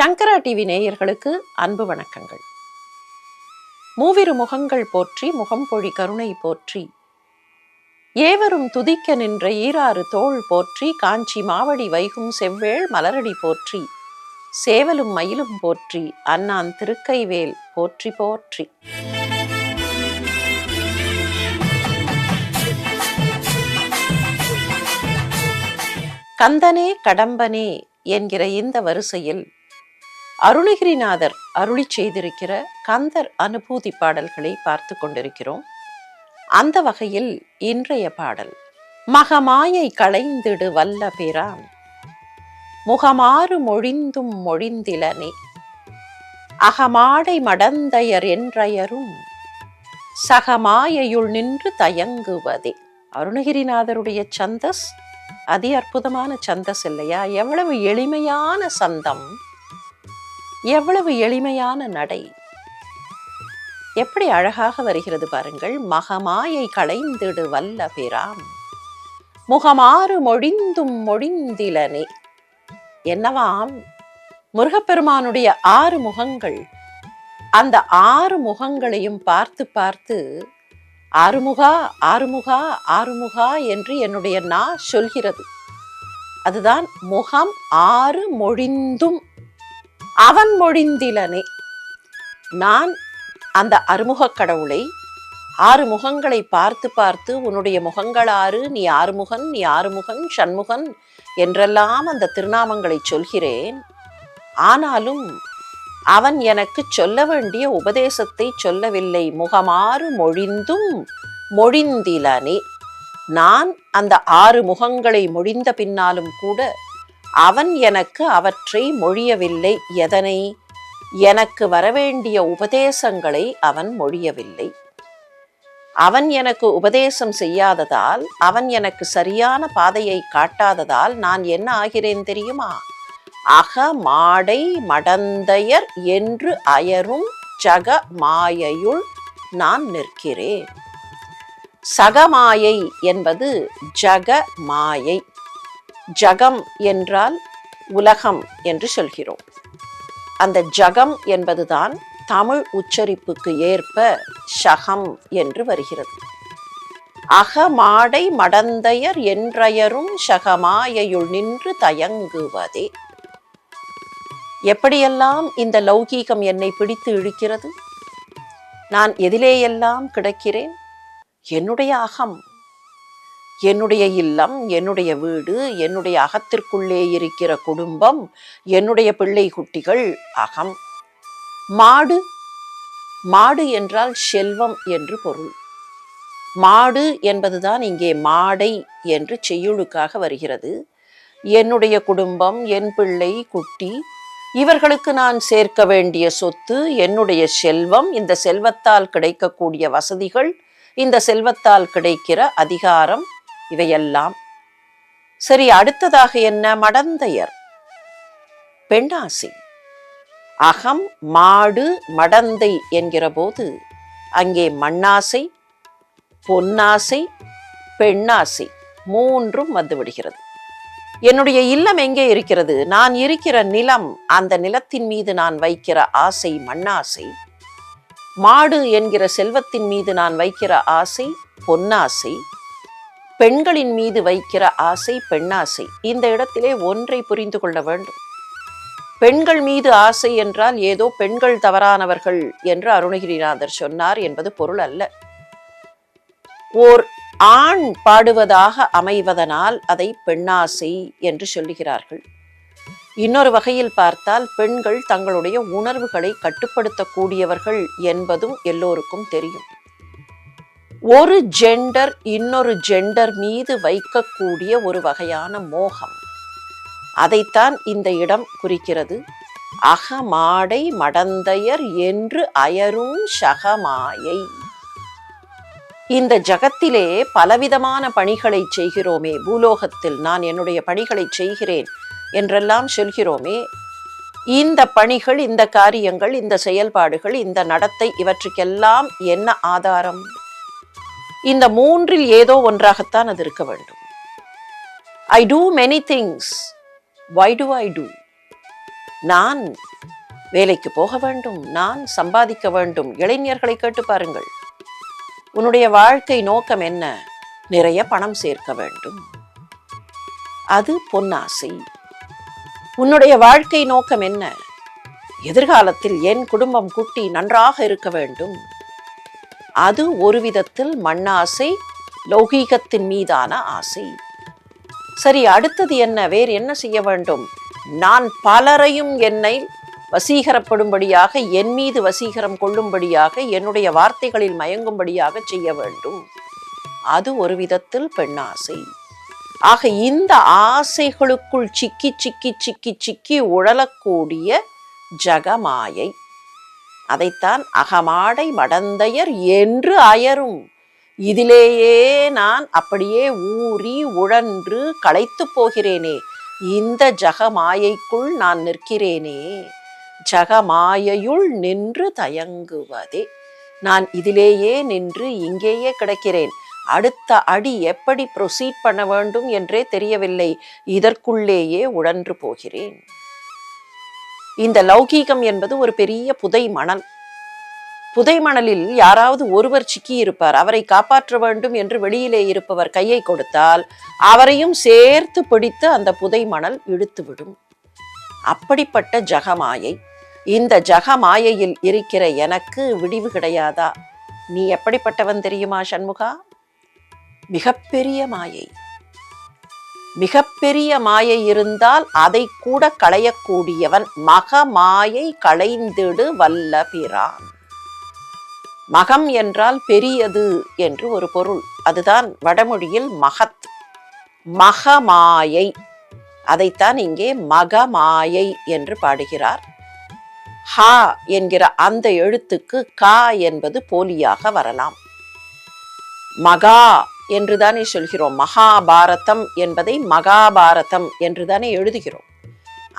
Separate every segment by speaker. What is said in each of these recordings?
Speaker 1: சங்கரா TV நேயர்களுக்கு அன்பு வணக்கங்கள். மூவிரு முகங்கள் போற்றி முகம்பொழி கருணை போற்றி. ஏவரும் துதிக்க நின்ற ஈராறு தோள் போற்றி காஞ்சி மாவடி வைகும் செவ்வேள் மலரடி போற்றி. சேவலும் மயிலும் போற்றி அண்ணான் திருக்கைவேல் போற்றி போற்றி. கந்தனே கடம்பனே என்கிற இந்த வரிசையில் அருணகிரிநாதர் அருளி செய்திருக்கிற கந்தர் அனுபூதி பாடல்களை பார்த்து கொண்டிருக்கிறோம். அந்த வகையில் இன்றைய பாடல் மகமாயை களைந்திடு வல்ல பிரான் முகமாறு மொழிந்தும் மொழிந்திலனே அகமாடை மடந்தையர் என்றயரும் சகமாயையுள் நின்று தயங்குவதே. அருணகிரிநாதருடைய சந்தஸ் அதி அற்புதமான சந்தஸ் இல்லையா? எவ்வளவு எளிமையான சந்தம். எவ்வளவு எளிமையான நடை. எப்படி அழகாக வருகிறது பாருங்கள். மகமாயை களைந்திடு வல்ல பிரான். முகமாறு மொழிந்தும் மொழிந்திலனே. என்னவாம்? முருகப்பெருமானுடைய ஆறு முகங்கள். அந்த ஆறு முகங்களையும் பார்த்து பார்த்து ஆறுமுகா ஆறுமுகா ஆறுமுகா என்று என்னுடைய நா சொல்கிறது. அதுதான் முகம் ஆறு மொழிந்தும் அவன் மொழிந்திலனே. நான் அந்த அறுமுகக் கடவுளை ஆறு முகங்களை பார்த்து பார்த்து உன்னுடைய முகங்கள் ஆறு நீ ஆறுமுகன் நீ ஆறுமுகன் சண்முகன் என்றெல்லாம் அந்த திருநாமங்களை சொல்கிறேன். ஆனாலும் அவன் எனக்கு சொல்ல வேண்டிய உபதேசத்தை சொல்லவில்லை. முகமாறு மொழிந்தும் மொழிந்திலனே. நான் அந்த ஆறு முகங்களை மொழிந்த பின்னாலும் கூட அவன் எனக்கு அவற்றை மொழியவில்லை. எதனை? எனக்கு வரவேண்டிய உபதேசங்களை அவன் மொழியவில்லை. அவன் எனக்கு உபதேசம் செய்யாததால் அவன் எனக்கு சரியான பாதையை காட்டாததால் நான் என்ன ஆகிறேன் தெரியுமா? அக மாடை மடந்தையர் என்று அயரும் ஜக மாயையுள் நான் நிற்கிறேன். சகமாயை என்பது ஜக மாயை. ஜகம் என்றால் உலகம் என்று சொல்கிறோம். அந்த ஜகம் என்பதுதான் தமிழ் உச்சரிப்புக்கு ஏற்ப ஷகம் என்று வருகிறது. அகமாடை மடந்தையர் என்றயரும் ஷகமாயையுள் நின்று தயங்குவதே. எப்படியெல்லாம் இந்த லௌகீகம் என்னை பிடித்து இழுக்கிறது? நான் எதிலேயெல்லாம் கிடக்கிறேன்? என்னுடைய அகம் என்னுடைய இல்லம் என்னுடைய வீடு என்னுடைய அகத்திற்குள்ளே இருக்கிற குடும்பம் என்னுடைய பிள்ளை குட்டிகள் அகம். மாடு மாடு என்றால் செல்வம் என்று பொருள். மாடு என்பதுதான் இங்கே மாடை என்று செய்யுளுக்காக வருகிறது. என்னுடைய குடும்பம் என் பிள்ளை குட்டி இவர்களுக்கு நான் சேர்க்க வேண்டிய சொத்து என்னுடைய செல்வம் இந்த செல்வத்தால் கிடைக்கக்கூடிய வசதிகள் இந்த செல்வத்தால் கிடைக்கிற அதிகாரம் இவையெல்லாம் சரி அடுத்ததாக என்ன? மடந்தையர். பெண்ணாசை. அகம் மாடு மடந்தை என்கிற போது அங்கே மண்ணாசை பொன்னாசை பெண்ணாசை மூன்றும் வந்துவிடுகிறது என்னுடைய இல்லம் எங்கே இருக்கிறது? நான் இருக்கிற நிலம் அந்த நிலத்தின் மீது நான் வைக்கிற ஆசை மண்ணாசை மாடு என்கிற செல்வத்தின் மீது நான் வைக்கிற ஆசை பொன்னாசை பெண்களின் மீது வைக்கிற ஆசை பெண்ணாசை. இந்த இடத்திலே ஒன்றை புரிந்து கொள்ள வேண்டும். பெண்கள் மீது ஆசை என்றால் ஏதோ பெண்கள் தவறானவர்கள் என்று அருணகிரிநாதர் சொன்னார் என்பது பொருள் அல்ல. ஓர் ஆண் பாடுவதாக அமைவதனால் அதை பெண்ணாசை என்று சொல்லுகிறார்கள். இன்னொரு வகையில் பார்த்தால் பெண்கள் தங்களுடைய உணர்வுகளை கட்டுப்படுத்தக்கூடியவர்கள் என்பதும் எல்லோருக்கும் தெரியும். ஒரு ஜெண்டர் இன்னொரு ஜெண்டர் மீது வைக்கக்கூடிய ஒரு வகையான மோகம். அதைத்தான் இந்த இடம் குறிக்கிறது. அகமாடை மடந்தையர் என்று அயரும் சகமாயை. இந்த ஜகத்திலே பலவிதமான பணிகளை செய்கிறோமே. பூலோகத்தில் நான் என்னுடைய பணிகளை செய்கிறேன் என்றெல்லாம் சொல்கிறோமே. இந்த பணிகள் இந்த காரியங்கள் இந்த செயல்பாடுகள் இந்த நடத்தை இவற்றுக்கெல்லாம் என்ன ஆதாரம்? இந்த மூன்றில் ஏதோ ஒன்றாகத்தான் அது இருக்க வேண்டும். I do many things why do I do நான் வேலைக்கு போக வேண்டும். நான் சம்பாதிக்க வேண்டும். இளைஞர்களை கேட்டு பாருங்கள். உன்னுடைய வாழ்க்கை நோக்கம் என்ன? நிறைய பணம் சேர்க்க வேண்டும். அது பொன்னாசை. உன்னுடைய வாழ்க்கை நோக்கம் என்ன? எதிர்காலத்தில் என் குடும்பம் குட்டி நன்றாக இருக்க வேண்டும். அது ஒரு விதத்தில் மண்ணாசை லௌகீகத்தின் மீதான ஆசை. சரி அடுத்தது என்ன? வேறு என்ன செய்ய வேண்டும்? நான் பலரையும் என்னை வசீகரப்படும்படியாக என் மீது வசீகரம் கொள்ளும்படியாக என்னுடைய வார்த்தைகளில் மயங்கும்படியாக செய்ய வேண்டும். அது ஒரு விதத்தில் பெண்ணாசை. ஆக இந்த ஆசைகளுக்குள் சிக்கி சிக்கி சிக்கி சிக்கி உழலக்கூடிய ஜகமாயை அதைத்தான் அகமாடை மடந்தையர் என்று அயரும். இதிலேயே நான் அப்படியே ஊறி உழன்று களைத்து போகிறேனே இந்த ஜகமாயைக்குள் நான் நிற்கிறேனே. ஜகமாயையுள் நின்று தயங்குவதே. நான் இதிலேயே நின்று இங்கேயே கிடக்கிறேன். அடுத்த அடி எப்படி ப்ரொசீட் பண்ண வேண்டும் என்றே தெரியவில்லை. இதற்குள்ளேயே உழன்று போகிறேன். இந்த லௌகீகம் என்பது ஒரு பெரிய புதை மணல். புதை மணலில் யாராவது ஒருவர் சிக்கி இருப்பார். அவரை காப்பாற்ற வேண்டும் என்று வெளியிலே இருப்பவர் கையை கொடுத்தால் அவரையும் சேர்த்து பிடித்து அந்த புதை மணல் இழுத்துவிடும். அப்படிப்பட்ட ஜகமாயை இந்த ஜகமாயையில் இருக்கிற எனக்கு விடிவு கிடையாதா? நீ எப்படிப்பட்டவன் தெரியுமா சண்முகா? மிகப்பெரிய மாயை. மிகப்பெரிய மாயை இருந்தால் அதை கூட களையக்கூடியவன் மகமாயை களைந்திடு வல்ல பிரான் மகம் என்றால் பெரியது என்று ஒரு பொருள். அதுதான் வடமொழியில் மகத். மகமாயை. அதைத்தான் இங்கே மகமாயை என்று பாடுகிறார். ஹா என்கிற அந்த எழுத்துக்கு கா என்பது போலியாக வரலாம். மகா என்றுதானே சொல்கிறோம். மகாபாரதம் என்பதை மகாபாரதம் என்றுதானே எழுதுகிறோம்.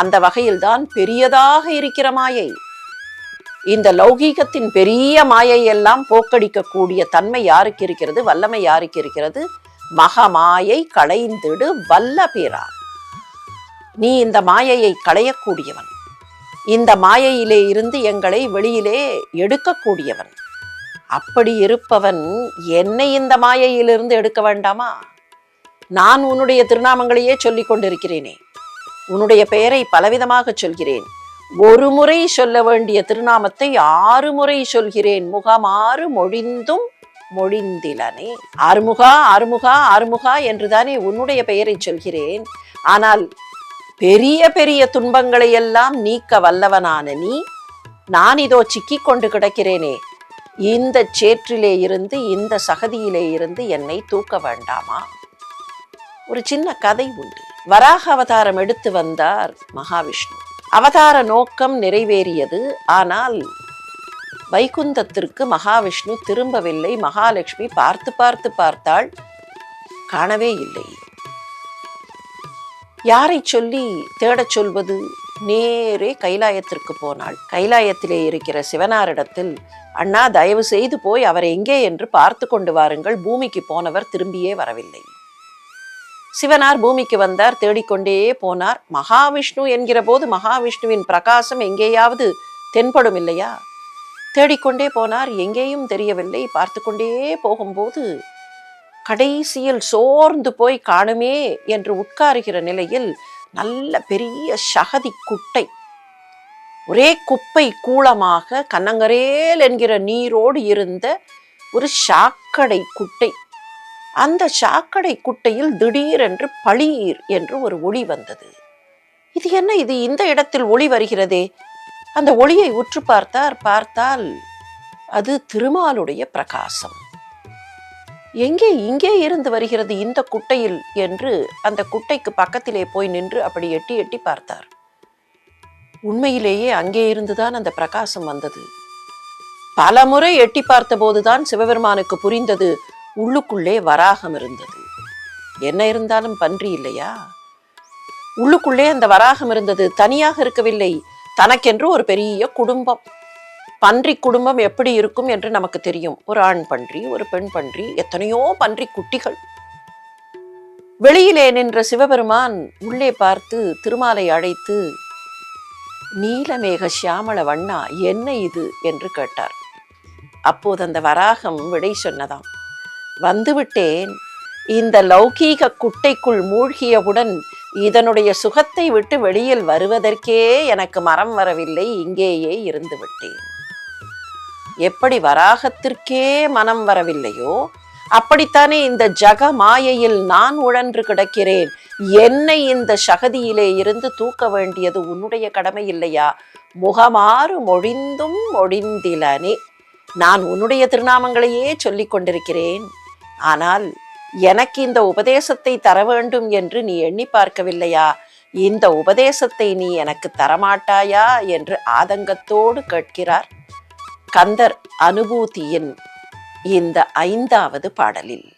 Speaker 1: அந்த வகையில்தான் பெரியதாக இருக்கிற மாயை. இந்த லௌகீகத்தின் பெரிய மாயை எல்லாம் போக்கடிக்கக்கூடிய தன்மை யாருக்கு இருக்கிறது? வல்லமை யாருக்கு இருக்கிறது? மகமாயை களைந்திடு வல்ல பேரார் நீ இந்த மாயையை களையக்கூடியவன். இந்த மாயையிலே இருந்து எங்களை வெளியிலே எடுக்கக்கூடியவன். அப்படி இருப்பவன் என்னை இந்த மாயையிலிருந்து எடுக்க வேண்டாமா? நான் உன்னுடைய திருநாமங்களையே சொல்லிக் கொண்டிருக்கிறேனே. உன்னுடைய பெயரை பலவிதமாக சொல்கிறேன். ஒரு முறை சொல்ல வேண்டிய திருநாமத்தை ஆறு முறை சொல்கிறேன். முகமாறு மொழிந்தும் மொழிந்திலனே. ஆறுமுகா ஆறுமுகா ஆறுமுகா என்றுதானே உன்னுடைய பெயரை சொல்கிறேன். ஆனால் பெரிய பெரிய துன்பங்களை எல்லாம் நீக்க வல்லவனான நீ நான் இதோ சிக்கிக் கொண்டு கிடக்கிறேனே. இந்த சேற்றிலே இருந்து இந்த சகதியிலே இருந்து என்னை தூக்க வேண்டாமா? ஒரு சின்ன கதை உண்டு. வராக அவதாரம் எடுத்து வந்தார் மகாவிஷ்ணு. அவதார நோக்கம் நிறைவேறியது. ஆனால் வைகுந்தத்திற்கு மகாவிஷ்ணு திரும்பவில்லை. மகாலட்சுமி பார்த்து பார்த்து பார்த்தாள் காணவே இல்லை. யாரை சொல்லி தேடச் சொல்வது? நேரே கைலாயத்திற்கு போனாள். கைலாயத்திலே இருக்கிற சிவனாரிடத்தில் அண்ணா தயவு செய்து போய் அவர் எங்கே என்று பார்த்து கொண்டு வாருங்கள். பூமிக்கு போனவர் திரும்பியே வரவில்லை. சிவனார் பூமிக்கு வந்தார் தேடிக்கொண்டே போனார். மகாவிஷ்ணு என்கிற போது மகாவிஷ்ணுவின் பிரகாசம் எங்கேயாவது தென்படும் இல்லையா? தேடிக்கொண்டே போனார். எங்கேயும் தெரியவில்லை. பார்த்து கொண்டே போகும்போது கடைசியில் சோர்ந்து போய் காணுமே என்று உட்காருகிற நிலையில் நல்ல பெரிய சகதி குட்டை. ஒரே குப்பை கூளமாக கன்னங்கரேல் என்கிற நீரோடு இருந்த ஒரு சாக்கடை குட்டை. அந்த சாக்கடை குட்டையில் திடீரென்று பளீர் என்று ஒரு ஒளி வந்தது. இது என்ன? இது இந்த இடத்தில் ஒளி வருகிறதே. அந்த ஒளியை உற்று பார்த்தார் பார்த்தால் அது திருமாலுடைய பிரகாசம். எங்கே இங்கே இருந்து வருகிறது இந்த குட்டையில்? என்று அந்த குட்டைக்கு பக்கத்திலே போய் நின்று அப்படி எட்டி எட்டி பார்த்தார். உண்மையிலேயே அங்கே இருந்துதான் அந்த பிரகாசம் வந்தது. பல முறை எட்டி பார்த்தபோதுதான் சிவபெருமானுக்கு புரிந்தது உள்ளுக்குள்ளே வராகம் இருந்தது. என்ன இருந்தாலும் பன்றி இல்லையா? உள்ளுக்குள்ளே அந்த வராகம் இருந்தது தனியாக இருக்கவில்லை. தனக்கென்று ஒரு பெரிய குடும்பம். பன்றி குடும்பம் எப்படி இருக்கும் என்று நமக்கு தெரியும். ஒரு ஆண் பன்றி ஒரு பெண் பன்றி எத்தனையோ பன்றி குட்டிகள். வெளியிலே நின்ற சிவபெருமான் உள்ளே பார்த்து திருமாலை அழைத்து நீலமேக சியாமள வண்ணா என்ன இது? என்று கேட்டார். அப்போது அந்த வராகம் விடை சொன்னதாம். வந்துவிட்டேன். இந்த லௌகீக குட்டைக்குள் மூழ்கியவுடன் இதனுடைய சுகத்தை விட்டு வெளியில் வருவதற்கே எனக்கு மரம் வரவில்லை. இங்கேயே இருந்து விட்டேன். எப்படி வராகத்திற்கே மனம் வரவில்லையோ அப்படித்தானே இந்த ஜக மாயையில் நான் உழன்று கிடக்கிறேன். என்னை இந்த சகதியிலே இருந்து தூக்க வேண்டியது உன்னுடைய கடமை இல்லையா? முகமாறு மொழிந்தும் மொழிந்திலனே. நான் உன்னுடைய திருநாமங்களையே சொல்லிக் கொண்டிருக்கிறேன். ஆனால் எனக்கு இந்த உபதேசத்தை தர வேண்டும் என்று நீ எண்ணி பார்க்கவில்லையா? இந்த உபதேசத்தை நீ எனக்கு தரமாட்டாயா? என்று ஆதங்கத்தோடு கேட்கிறார். கந்தர் அனுபூதியின் இந்த ஐந்தாவது பாடலில்.